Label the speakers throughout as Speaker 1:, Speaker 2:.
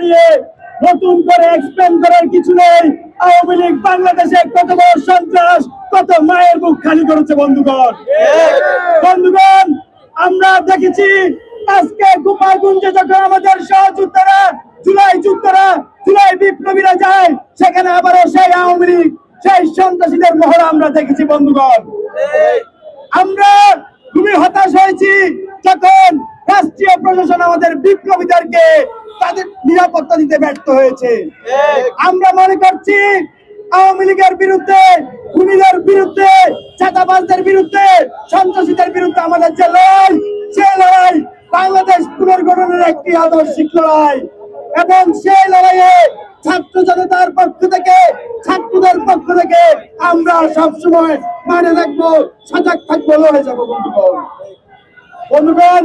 Speaker 1: দাঁড়িয়ে নতুন করে এক্সপ্লেন করার কিছু নেই। আওয়ামী লীগ বাংলাদেশে কত বড় সন্ত্রাস কত মায়ের মুখ খালি করেছে বন্ধুগণ। বন্ধুগণ আমরা দেখেছি আজকে গোপালগঞ্জে যখন আমাদের সহযোদ্ধারা জুলাই যুদ্ধরা জুলাই বিপ্লবীরা যায় সেখানে আবারও সেই আওয়ামী লীগ সেই সন্ত্রাসীদের মহড়া আমরা দেখেছি বন্ধুগণ। আমরা খুবই হতাশ হয়েছি যখন রাষ্ট্রীয় প্রশাসন আমাদের বিপ্লবীদেরকে তাদের নিরাপত্তা দিতে ব্যর্থ হয়েছে। আমরা মনে করছি আওয়ামী লীগের বিরুদ্ধে, খুনিদের বিরুদ্ধে, চাঁদাবাজদের বিরুদ্ধে, সন্ত্রাসীদের বিরুদ্ধে আমাদের যে লড়াই সেই লড়াই বাংলাদেশ পুনর্গঠনের একটি আদর্শিক লড়াই। এবং সেই লড়াইয়ে ছাত্র জনতার পক্ষ থেকে, ছাত্রদের পক্ষ থেকে আমরা সবসময় মানে রাখব, সজাগ থাকব, লড়ে যাব বন্ধুগণ। বন্ধুগণ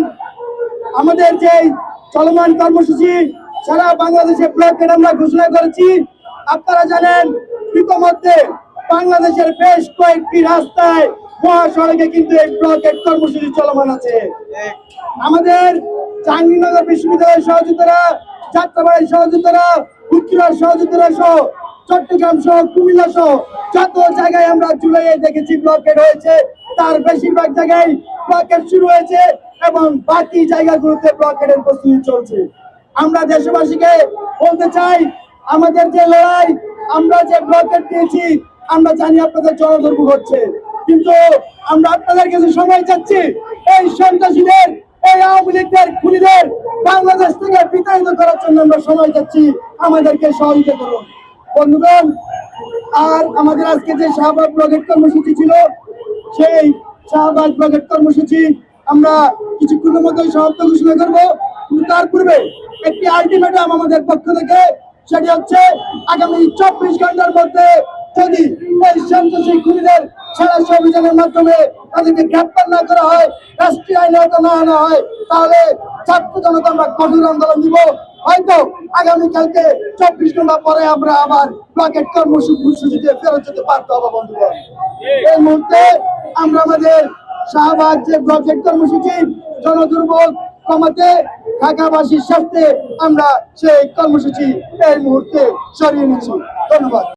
Speaker 1: আমাদের যে চলমান কর্মসূচি, সারা বাংলাদেশে ব্লকেট আমরা ঘোষণা করেছি। আপনারা জানেন, ইতোমধ্যে বাংলাদেশের বেশ কয়েকটি রাস্তায় মহাসড়কে কিন্তু এই ব্লকেট কর্মসূচি চলমান আছে। আমাদের জাহাঙ্গীরনগর বিশ্ববিদ্যালয়ের সহযোগিতারা যাত্রাবাড়ির সহযোগিতারা উত্তরার সহযোগিতারা সহ, চট্টগ্রাম সহ, কুমিল্লা সহ, যত জায়গায় আমরা জুলাইয়ে দেখেছি ব্লকেট হয়েছে তার বেশিরভাগ জায়গায় ব্লকেট শুরু হয়েছে। এবং বাকি জায়গাগুলোতে ব্লকেটের প্রস্তুতি চলছে। আমরা দেশবাসীকে বলতে চাই, আমাদের যে লড়াই, আমরা যে ব্লকেট দিয়েছি আমরা জানি আপনাদের জনদুর্ভোগ হচ্ছে। কিন্তু আমরা আপনাদের কাছে সময় চাচ্ছি, এই সন্ত্রাসীদের, এই আওয়ামী লীগদের খুনিদের বাংলাদেশ থেকে বিতাড়িত করার জন্য আমরা সময় চাচ্ছি। আমাদেরকে সহযোগিতা করুন। বন্ধুগণ, আর আমাদের আজকে যে শাহবাগ ব্লকের কর্মসূচি ছিল, সেই শাহবাগ ব্লকের কর্মসূচি আমরা কিছুক্ষণের মধ্যে সমাপ্ত ঘোষণা করব। তার পূর্বে একটি আলটিমেটাম আমাদের পক্ষ থেকে, সেটি হচ্ছে আগামী চব্বিশ ঘণ্টার মধ্যে যদি এই সন্ত্রাসী খুনিদের সারাশি অভিযানের মাধ্যমে তাদেরকে গ্রেপ্তার না করা হয়, রাষ্ট্রীয় আইনে না আনা হয়, তাহলে ছাত্র জনতা আমরা কঠোর আন্দোলন দিব। হয়তো আগামীকালকে চব্বিশ ঘণ্টা পরে আমরা আবার ব্লকেট কর্মসূচিতে ফেরত যেতে পারতে হবে বন্ধুগণ। এই মুহূর্তে আমরা আমাদের শাহবাগ যে ব্লকেট কর্মসূচি জনদুর্ভোগ কমাতে ঢাকাবাসীর স্বার্থে আমরা সেই কর্মসূচি এই মুহূর্তে সরিয়ে নিচ্ছি ধন্যবাদ।